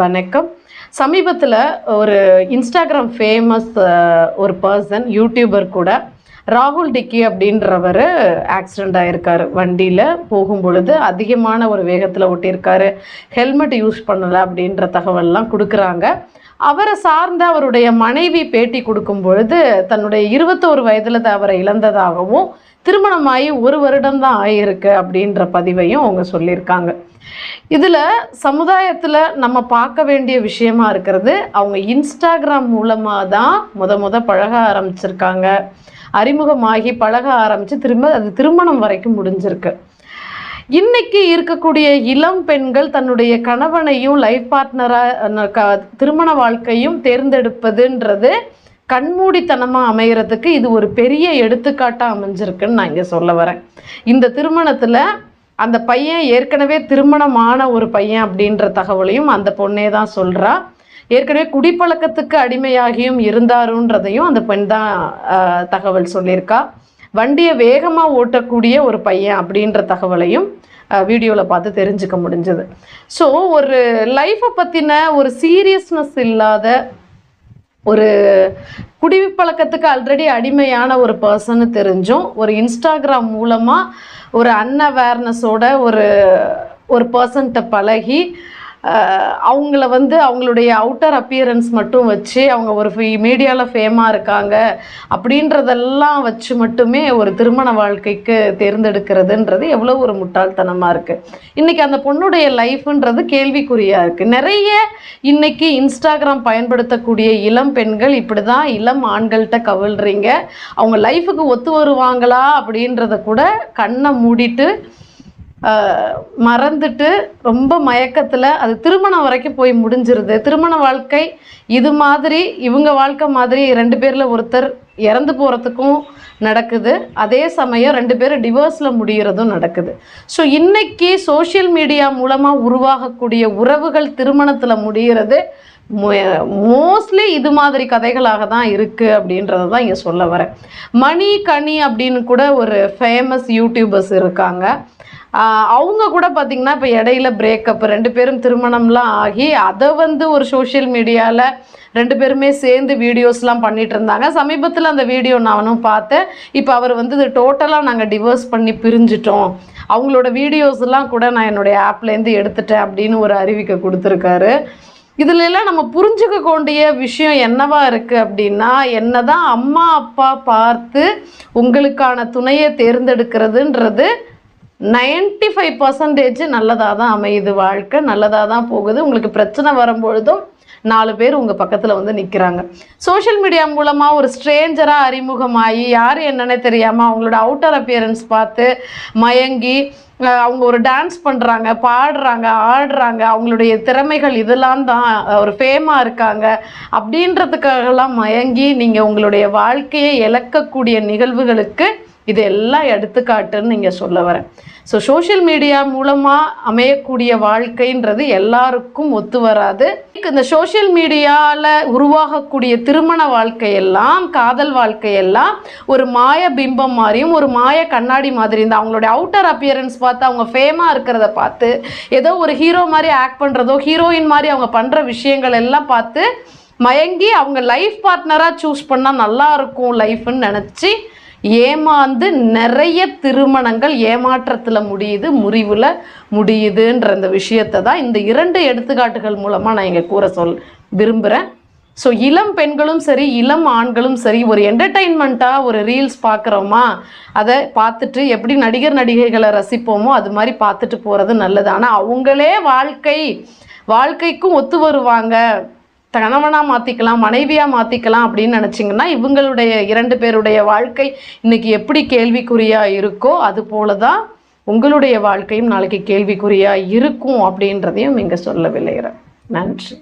வணக்கம். சமீபத்தில் ஒரு இன்ஸ்டாகிராம் ஃபேமஸ் ஒரு பர்சன் யூடியூபர் கூட ராகுல் டிக்கி அப்படின்றவர் ஆக்சிடெண்ட் ஆயிருக்காரு. வண்டியில் போகும் பொழுது அதிகமான ஒரு வேகத்தில் ஓட்டியிருக்காரு. ஹெல்மெட் யூஸ் பண்ணலை அப்படின்ற தகவல்லாம் கொடுக்குறாங்க. அவரை சார்ந்த அவருடைய மனைவி பேட்டி கொடுக்கும் பொழுது தன்னுடைய இருபத்தோரு வயதில் அவரை இழந்ததாகவும் திருமணமாகி ஒரு வருடம் தான் ஆகியிருக்கு அப்படின்ற பதிவையும் அவங்க சொல்லியிருக்காங்க. இதில் சமுதாயத்தில் நம்ம பார்க்க வேண்டிய விஷயமா இருக்கிறது அவங்க இன்ஸ்டாகிராம் மூலமாக தான் முத முத பழக ஆரம்பிச்சிருக்காங்க. அறிமுகமாகி பழக ஆரம்பித்து திரும்ப அது திருமணம் வரைக்கும் முடிஞ்சிருக்கு. இன்னைக்கு இருக்கக்கூடிய இளம் பெண்கள் தன்னுடைய கணவனையும் லைஃப் பார்ட்னராக திருமண வாழ்க்கையும் தேர்ந்தெடுப்பதுன்றது கண்மூடித்தனமாக அமைகிறதுக்கு இது ஒரு பெரிய எடுத்துக்காட்டாக அமைஞ்சிருக்குன்னு நான் இங்கே சொல்ல வரேன். இந்த திருமணத்தில் அந்த பையன் ஏற்கனவே திருமணமான ஒரு பையன் அப்படின்ற தகவலையும் அந்த பொண்ணே தான் சொல்கிறா ஏற்கனவே குடிப்பழக்கத்துக்கு அடிமையாகியும் இருந்தாருன்றதையும் அந்த பெண் தான் தகவல் சொல்லியிருக்கா. வண்டியை வேகமாக ஓட்டக்கூடிய ஒரு பையன் அப்படின்ற தகவலையும் வீடியோவில் பார்த்து தெரிஞ்சுக்க முடிஞ்சது. ஸோ ஒரு லைஃப்பை பற்றின ஒரு சீரியஸ்னஸ் இல்லாத ஒரு குடிப்பழக்கத்துக்கு ஆல்ரெடி அடிமையான ஒரு பர்சன்னு தெரிஞ்சும் ஒரு இன்ஸ்டாகிராம் மூலமாக ஒரு அன்அவேர்னஸோட ஒரு ஒரு பர்சன்கிட்ட பழகி அவங்கள வந்து அவங்களுடைய அவுட்டர் அப்பியரன்ஸ் மட்டும் வச்சு அவங்க ஒரு மீடியாவில் ஃபேமாக இருக்காங்க அப்படின்றதெல்லாம் வச்சு மட்டுமே ஒரு திருமண வாழ்க்கைக்கு தேர்ந்தெடுக்கிறதுன்றது எவ்வளோ ஒரு முட்டாள்தனமாக இருக்குது இன்றைக்கி அந்த பொண்ணுடைய லைஃப்ன்றது கேள்விக்குறியாக இருக்குது நிறைய இன்றைக்கி இன்ஸ்டாகிராம் பயன்படுத்தக்கூடிய இளம் பெண்கள் இப்படி தான் இளம் ஆண்கள்கிட்ட கவிழ்றீங்க. அவங்க லைஃபுக்கு ஒத்து வருவாங்களா அப்படின்றத கூட கண்ணை மூடிட்டு மறந்துட்டு ரொம்ப மயக்கத்தில் அது திருமணம் வரைக்கும் போய் முடிஞ்சிருது. திருமண வாழ்க்கை இது மாதிரி இவங்க வாழ்க்கை மாதிரி ரெண்டு பேரில் ஒருத்தர் இறந்து போகிறதுக்கும் நடக்குது. அதே சமயம் ரெண்டு பேரும் டிவோர்ஸில் முடிகிறதும் நடக்குது. ஸோ இன்னைக்கு சோஷியல் மீடியா மூலமாக உருவாகக்கூடிய உறவுகள் திருமணத்தில் முடிகிறது மோஸ்ட்லி இது மாதிரி கதைகளாக தான் இருக்குது அப்படின்றத தான் இங்கே சொல்ல வரேன். மணி கனி அப்படின்னு கூட ஒரு ஃபேமஸ் யூடியூபர்ஸ் இருக்காங்க. அவங்க கூட பார்த்திங்கன்னா இப்போ இடையில பிரேக்கப் ரெண்டு பேரும் திருமணம்லாம் ஆகி அதை வந்து ஒரு சோஷியல் மீடியாவில் ரெண்டு பேருமே சேர்ந்து வீடியோஸ்லாம் பண்ணிட்டு இருந்தாங்க. சமீபத்தில் அந்த வீடியோ நானும் பார்த்தேன். இப்போ அவர் வந்து இது டோட்டலாக நாங்கள் டிவோர்ஸ் பண்ணி பிரிஞ்சிட்டோம். அவங்களோட வீடியோஸ்லாம் கூட நான் என்னுடைய ஆப்லேருந்து எடுத்துட்டேன் அப்படின்னு ஒரு அறிவிக்கை கொடுத்துருக்காரு. இதுல எல்லாம் நம்ம புரிஞ்சுக்க வேண்டிய விஷயம் என்னவா இருக்கு அப்படின்னா என்னதான் அம்மா அப்பா பார்த்து உங்களுக்கான துணையை தேர்ந்தெடுக்கிறதுன்றது நைன்டி ஃபைவ் பர்சன்டேஜ் நல்லதாக தான் அமையுது வாழ்க்கை நல்லதாக தான் போகுது. உங்களுக்கு பிரச்சனை வரும்பொழுதும் நாலு பேர் உங்கள் பக்கத்தில் வந்து நிற்கிறாங்க சோஷியல் மீடியா மூலமாக ஒரு ஸ்ட்ரேஞ்சராக அறிமுகமாகி யார் என்னன்னே தெரியாமல் அவங்களோட அவுட்டர் அப்பியரன்ஸ் பார்த்து மயங்கி அவங்க ஒரு டான்ஸ் பண்ணுறாங்க பாடுறாங்க ஆடுறாங்க. அவங்களுடைய திறமைகள் இதெல்லாம் தான் ஒரு ஃபேமாக இருக்காங்க. அப்படின்றதுக்காகலாம் மயங்கி நீங்கள் உங்களுடைய வாழ்க்கையை இழக்கக்கூடிய நிகழ்வுகளுக்கு இது எல்லாம் எடுத்துக்காட்டுன்னு நீங்கள் சொல்ல வரேன். ஸோ சோஷியல் மீடியா மூலமாக அமையக்கூடிய வாழ்க்கைன்றது எல்லாருக்கும் ஒத்து வராது. இந்த சோஷியல் மீடியாவில் உருவாகக்கூடிய திருமண வாழ்க்கையெல்லாம் காதல் வாழ்க்கையெல்லாம் ஒரு மாய பிம்பம் மாதிரியும் ஒரு மாய கண்ணாடி மாதிரி. இந்த அவங்களுடைய அவுட்டர் அப்பியரன்ஸ் பார்த்து அவங்க ஃபேமாக இருக்கிறத பார்த்து ஏதோ ஒரு ஹீரோ மாதிரி ஆக்ட் பண்ணுறதோ ஹீரோயின் மாதிரி அவங்க பண்ணுற விஷயங்கள் எல்லாம் பார்த்து மயங்கி அவங்க லைஃப் பார்ட்னராக சூஸ் பண்ணால் நல்லா இருக்கும் லைஃப்னு நினச்சி ஏமாந்து நிறைய திருமணங்கள் ஏமாற்றத்தில் முடியுது முறிவில் முடியுதுன்ற இந்த விஷயத்தை தான் இந்த இரண்டு எடுத்துக்காட்டுகள் மூலமாக நான் இங்கே கூற சொல் விரும்புகிறேன் ஸோ இளம் பெண்களும் சரி இளம் ஆண்களும் சரி ஒரு என்டர்டெயின்மெண்ட்டாக ஒரு ரீல்ஸ் பார்க்குறோமா? அதை பார்த்துட்டு எப்படி நடிகர் நடிகைகளை ரசிப்போமோ அது மாதிரி பார்த்துட்டு போகிறது நல்லது. ஆனால் அவங்களே வாழ்க்கை வாழ்க்கைக்கும் ஒத்து வருவாங்க. கணவனாக மாற்றிக்கலாம் மனைவியாக மாற்றிக்கலாம் அப்படின்னு நினச்சிங்கன்னா இவங்களுடைய இரண்டு பேருடைய வாழ்க்கை இன்றைக்கி எப்படி கேள்விக்குறியாக இருக்கோ அது போல தான் உங்களுடைய வாழ்க்கையும் நாளைக்கு கேள்விக்குறியாக இருக்கும் அப்படின்றதையும் இங்கே சொல்ல விளையிறேன் நன்றி.